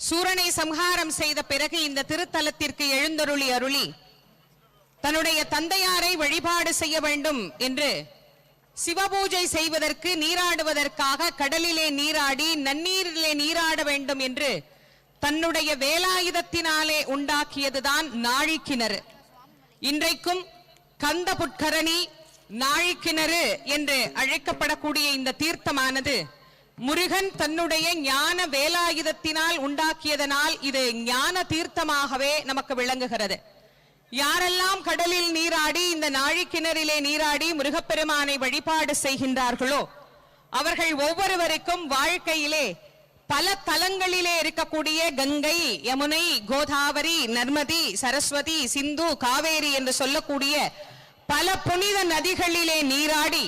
சூரனை சம்ஹாரம் செய்த பிறகு இந்த திருத்தலத்திற்கு எழுந்தருளி அருளி தன்னுடைய தந்தையாரை வழிபாடு செய்ய வேண்டும் என்று சிவபூஜை செய்வதற்கு நீராடுவதற்காக கடலிலே நீராடி நன்னீரிலே நீராட வேண்டும் என்று தன்னுடைய வேலாயுதத்தினாலே உண்டாக்கியதுதான் நாழிக்கிணறு. இன்றைக்கும் கந்த புட்கரணி நாழிக்கிணறு என்று அழைக்கப்படக்கூடிய இந்த தீர்த்தமானது முருகன் தன்னுடைய ஞான வேலாயுதத்தினால் உண்டாக்கியதனால் இது ஞான தீர்த்தமாகவே நமக்கு விளங்குகிறது. யாரெல்லாம் கடலில் நீராடி இந்த நாழிக்கிணறிலே நீராடி முருகப்பெருமானை வழிபாடு செய்கின்றார்களோ அவர்கள் ஒவ்வொருவருக்கும் வாழ்க்கையிலே பல தலங்களிலே இருக்கக்கூடிய கங்கை யமுனை கோதாவரி நர்மதி சரஸ்வதி சிந்து காவேரி என்று சொல்லக்கூடிய பல புனித நதிகளிலே நீராடி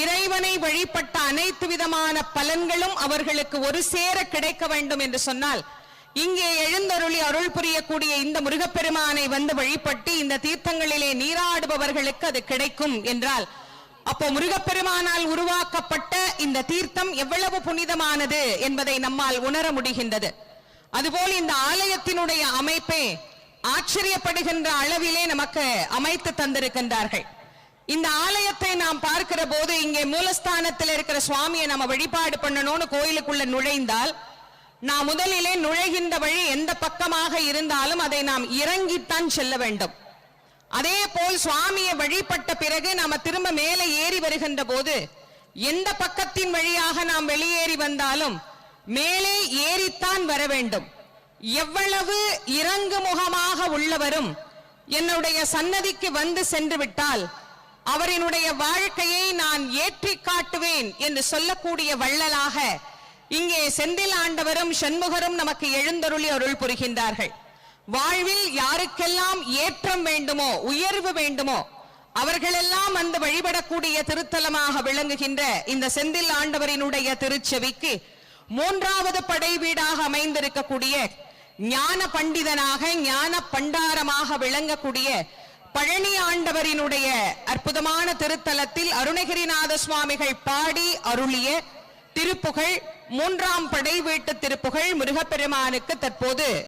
இறைவனை வழிபட்ட அனைத்து விதமான பலன்களும் அவர்களுக்கு ஒரு சேர கிடைக்க வேண்டும் என்று சொன்னால் இங்கே எழுந்தருளி அருள் புரியக்கூடிய இந்த முருகப்பெருமானை வந்து வழிபட்டு இந்த தீர்த்தங்களிலே நீராடுபவர்களுக்கு அது கிடைக்கும் என்றால் அப்போ முருகப்பெருமானால் உருவாக்கப்பட்ட இந்த தீர்த்தம் எவ்வளவு புனிதமானது என்பதை நம்மால் உணர முடிகின்றது. அதுபோல் இந்த ஆலயத்தினுடைய அமைப்பே ஆச்சரியப்படுகின்ற அளவிலே நமக்கு அமைத்து தந்திருக்கின்றார்கள். இந்த ஆலயத்தை நாம் பார்க்கிற போது இங்கே மூலஸ்தானத்தில் இருக்கிற சுவாமியை நம்ம வழிபாடு பண்ணணும்னு கோயிலுக்குள்ள நுழைந்தால் நாம் முதலிலே நுழைகின்ற வழி எந்த பக்கமாக இருந்தாலும் அதை நாம் இறங்கித்தான் செல்ல வேண்டும். அதே போல் சுவாமியை வழிபட்ட பிறகு நாம திரும்ப மேலே ஏறி வருகின்ற போது எந்த பக்கத்தின் வழியாக நாம் வெளியேறி வந்தாலும் மேலே ஏறித்தான் வர வேண்டும். எவ்வளவு இறங்கு முகமாக உள்ளவரும் என்னுடைய சன்னதிக்கு வந்து சென்று விட்டால் அவரினுடைய வாழ்க்கையை நான் ஏற்றி காட்டுவேன் என்று சொல்லக்கூடிய வள்ளலாக இங்கே செந்தில் ஆண்டவரும் சண்முகரும் நமக்கு எழுந்தருளி அருள் புரிகின்றார்கள். வாழ்வில் யாருக்கெல்லாம் ஏற்றம் வேண்டுமோ உயர்வு வேண்டுமோ அவர்களெல்லாம் வந்து வழிபடக்கூடிய திருத்தலமாக விளங்குகின்ற இந்த செந்தில் ஆண்டவரினுடைய திருச்செவிக்கு மூன்றாவது படை வீடாக அமைந்திருக்கக்கூடிய ஞான பண்டிதனாக ஞான பண்டாரமாக விளங்கக்கூடிய பழனி ஆண்டவரினுடைய அற்புதமான திருத்தலத்தில் அருணகிரிநாத சுவாமிகள் பாடி அருளிய திருப்புகழ் மூன்றாம் படை வீட்டு திருப்புகழ் முருகப்பெருமானுக்கு தற்போது